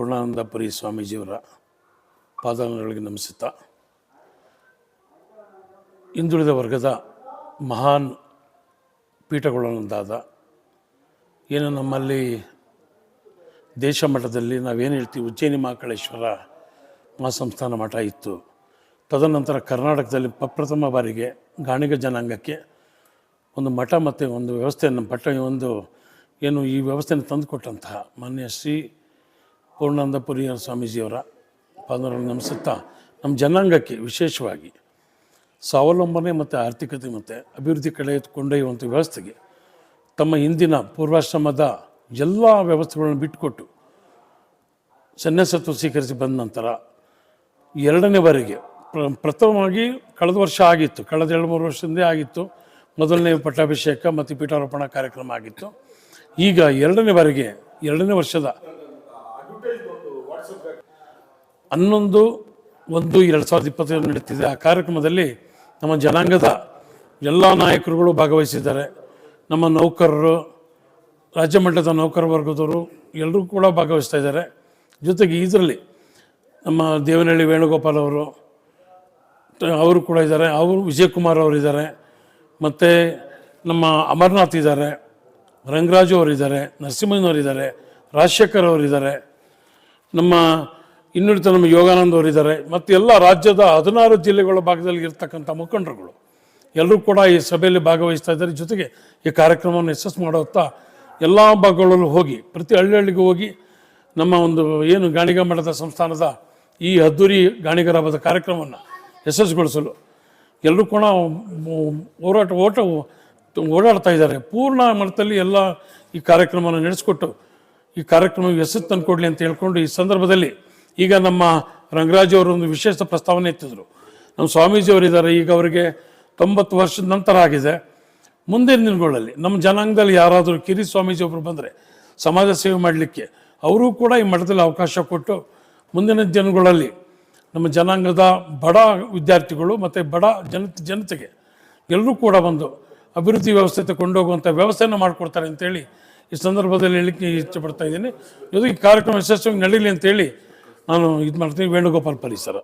ಪೂರ್ಣಾನಂದಪುರಿ ಸ್ವಾಮೀಜಿಯವರ ಪಾದಗಳಿಗೆ ನಮಿಸುತ್ತಾ, ಹಿಂದುಳಿದ ವರ್ಗದ ಮಹಾನ್ ಪೀಠಗಳನ್ನೊಂದಾದ ಏನು ನಮ್ಮಲ್ಲಿ ದೇಶ ಮಠದಲ್ಲಿ ನಾವೇನು ಹೇಳ್ತೀವಿ, ಉಜ್ಜಯಿನಿ ಮಹಾಕಾಳೇಶ್ವರ ಮಹಾಸಂಸ್ಥಾನ ಮಠ ಇತ್ತು. ತದನಂತರ ಕರ್ನಾಟಕದಲ್ಲಿ ಪ್ರಪ್ರಥಮ ಬಾರಿಗೆ ಗಾಣಿಗ ಜನಾಂಗಕ್ಕೆ ಒಂದು ಮಠ ಮತ್ತು ಒಂದು ವ್ಯವಸ್ಥೆಯನ್ನು ಪಟ್ಟ ಒಂದು ಏನು ಈ ವ್ಯವಸ್ಥೆಯನ್ನು ತಂದುಕೊಟ್ಟಂತಹ ಮಾನ್ಯ ಶ್ರೀ ಪೂರ್ಣಾನಂದಪುರಿ ಸ್ವಾಮೀಜಿಯವರ ಪಾದರನ್ನು ನಮಿಸುತ್ತಾ ನಮ್ಮ ಜನಾಂಗಕ್ಕೆ ವಿಶೇಷವಾಗಿ ಸ್ವಾವಲಂಬನೆ ಮತ್ತು ಆರ್ಥಿಕತೆ ಮತ್ತು ಅಭಿವೃದ್ಧಿ ಕಡೆ ಕೊಂಡೊಯ್ಯುವಂಥ ವ್ಯವಸ್ಥೆಗೆ ತಮ್ಮ ಹಿಂದಿನ ಪೂರ್ವಾಶ್ರಮದ ಎಲ್ಲ ವ್ಯವಸ್ಥೆಗಳನ್ನು ಬಿಟ್ಟುಕೊಟ್ಟು ಸನ್ಯಾಸತ್ವ ಸ್ವೀಕರಿಸಿ ಬಂದ ನಂತರ ಎರಡನೇ ಬಾರಿಗೆ ಪ್ರ ಪ್ರಥಮವಾಗಿ ಕಳೆದ ವರ್ಷ ಆಗಿತ್ತು. ಕಳೆದ ಎರಡು ಮೂರು ವರ್ಷದಿಂದ ಆಗಿತ್ತು. ಮೊದಲನೇ ಪಟ್ಟಾಭಿಷೇಕ ಮತ್ತು ಪೀಠಾರೋಪಣಾ ಕಾರ್ಯಕ್ರಮ ಆಗಿತ್ತು. ಈಗ ಎರಡನೇ ಬಾರಿಗೆ ಎರಡನೇ ವರ್ಷದ ಹನ್ನೊಂದು, ಒಂದು, ಎರಡು ಸಾವಿರದ ಇಪ್ಪತ್ತೈದು ನಡೀತಿದೆ ಆ ಕಾರ್ಯಕ್ರಮದಲ್ಲಿ ನಮ್ಮ ಜನಾಂಗದ ಎಲ್ಲ ನಾಯಕರುಗಳು ಭಾಗವಹಿಸಿದ್ದಾರೆ. ನಮ್ಮ ನೌಕರರು, ರಾಜ್ಯ ಮಟ್ಟದ ನೌಕರ ವರ್ಗದವರು ಎಲ್ಲರೂ ಕೂಡ ಭಾಗವಹಿಸ್ತಾ ಇದ್ದಾರೆ. ಜೊತೆಗೆ ಇದರಲ್ಲಿ ನಮ್ಮ ದೇವನಹಳ್ಳಿ ವೇಣುಗೋಪಾಲ್ ಅವರು ಅವರು ಕೂಡ ಇದ್ದಾರೆ. ಅವರು ವಿಜಯಕುಮಾರ್ ಅವರು ಇದ್ದಾರೆ. ಮತ್ತು ನಮ್ಮ ಅಮರನಾಥ್ ಇದ್ದಾರೆ. ರಂಗರಾಜು ಅವರಿದ್ದಾರೆ ನರಸಿಂಹಯ್ಯನವರಿದ್ದಾರೆ ರಾಜಶೇಖರ್ ಅವರಿದ್ದಾರೆ ನಮ್ಮ ಇನ್ನುಳಿದ ನಮ್ಮ ಯೋಗಾನಂದ್ ಅವರಿದ್ದಾರೆ. ಮತ್ತು ಎಲ್ಲ ರಾಜ್ಯದ ಹದಿನಾರು ಜಿಲ್ಲೆಗಳ ಭಾಗದಲ್ಲಿ ಇರ್ತಕ್ಕಂಥ ಮುಖಂಡರುಗಳು. ಎಲ್ಲರೂ ಕೂಡ ಈ ಸಭೆಯಲ್ಲಿ ಭಾಗವಹಿಸ್ತಾ ಇದ್ದಾರೆ. ಜೊತೆಗೆ ಈ ಕಾರ್ಯಕ್ರಮವನ್ನು ಯಶಸ್ಸು ಮಾಡುತ್ತಾ ಎಲ್ಲ ಭಾಗಗಳಲ್ಲೂ ಹೋಗಿ, ಪ್ರತಿ ಹಳ್ಳಿಗೂ ಹೋಗಿ ನಮ್ಮ ಒಂದು ಏನು ಗಾಣಿಗ ಮಠದ ಸಂಸ್ಥಾನದ ಈ ಅದ್ದೂರಿ ಗಾಣಿಗರ ಹಬ್ಬದ ಕಾರ್ಯಕ್ರಮವನ್ನು ಯಶಸ್ಸುಗೊಳಿಸಲು ಎಲ್ಲರೂ ಕೂಡ ಹೋರಾಟ ಓಟ ಓಡಾಡ್ತಾ ಇದ್ದಾರೆ. ಪೂರ್ಣ ಮಟ್ಟದಲ್ಲಿ ಎಲ್ಲ ಈ ಕಾರ್ಯಕ್ರಮವನ್ನು ನಡೆಸಿಕೊಟ್ಟು ಈ ಕಾರ್ಯಕ್ರಮ ಯಶಸ್ಸು ತಂದುಕೊಡಲಿ ಅಂತ ಹೇಳ್ಕೊಂಡು ಈ ಸಂದರ್ಭದಲ್ಲಿ ಈಗ ನಮ್ಮ ರಂಗರಾಜ್ ಅವರು ಒಂದು ವಿಶೇಷ ಪ್ರಸ್ತಾವನೆ ಎತ್ತಿದ್ರು. ನಮ್ಮ ಸ್ವಾಮೀಜಿಯವರಿದ್ದಾರೆ ಈಗ ಅವರಿಗೆ ತೊಂಬತ್ತು ವರ್ಷದ ನಂತರ ಆಗಿದೆ. ಮುಂದಿನ ದಿನಗಳಲ್ಲಿ ನಮ್ಮ ಜನಾಂಗದಲ್ಲಿ ಯಾರಾದರೂ ಕಿರಿ ಸ್ವಾಮೀಜಿ ಒಬ್ಬರು ಬಂದರೆ ಸಮಾಜ ಸೇವೆ ಮಾಡಲಿಕ್ಕೆ, ಅವರೂ ಕೂಡ ಈ ಮಠದಲ್ಲಿ ಅವಕಾಶ ಕೊಟ್ಟು ಮುಂದಿನ ದಿನಗಳಲ್ಲಿ ನಮ್ಮ ಜನಾಂಗದ ಬಡ ವಿದ್ಯಾರ್ಥಿಗಳು ಮತ್ತು ಬಡ ಜನ, ಜನತೆಗೆ ಎಲ್ಲರೂ ಕೂಡ ಬಂದು ಅಭಿವೃದ್ಧಿ ವ್ಯವಸ್ಥೆ ಕೊಂಡೋಗುವಂಥ ವ್ಯವಸ್ಥೆಯನ್ನು ಮಾಡಿಕೊಡ್ತಾರೆ ಅಂತೇಳಿ ಈ ಸಂದರ್ಭದಲ್ಲಿ ಹೇಳಲಿಕ್ಕೆ ಇಷ್ಟಪಡ್ತಾ ಇದ್ದೀನಿ. ಜೊತೆಗೆ ಕಾರ್ಯಕ್ರಮ ಯಶಸ್ವಿಯಾಗಿ ನಡೀಲಿ ಅಂತೇಳಿ ನಾನು ಇದು ಮಾಡ್ತೀನಿ ವೇಣುಗೋಪಾಲ್ ಪರಿಸರ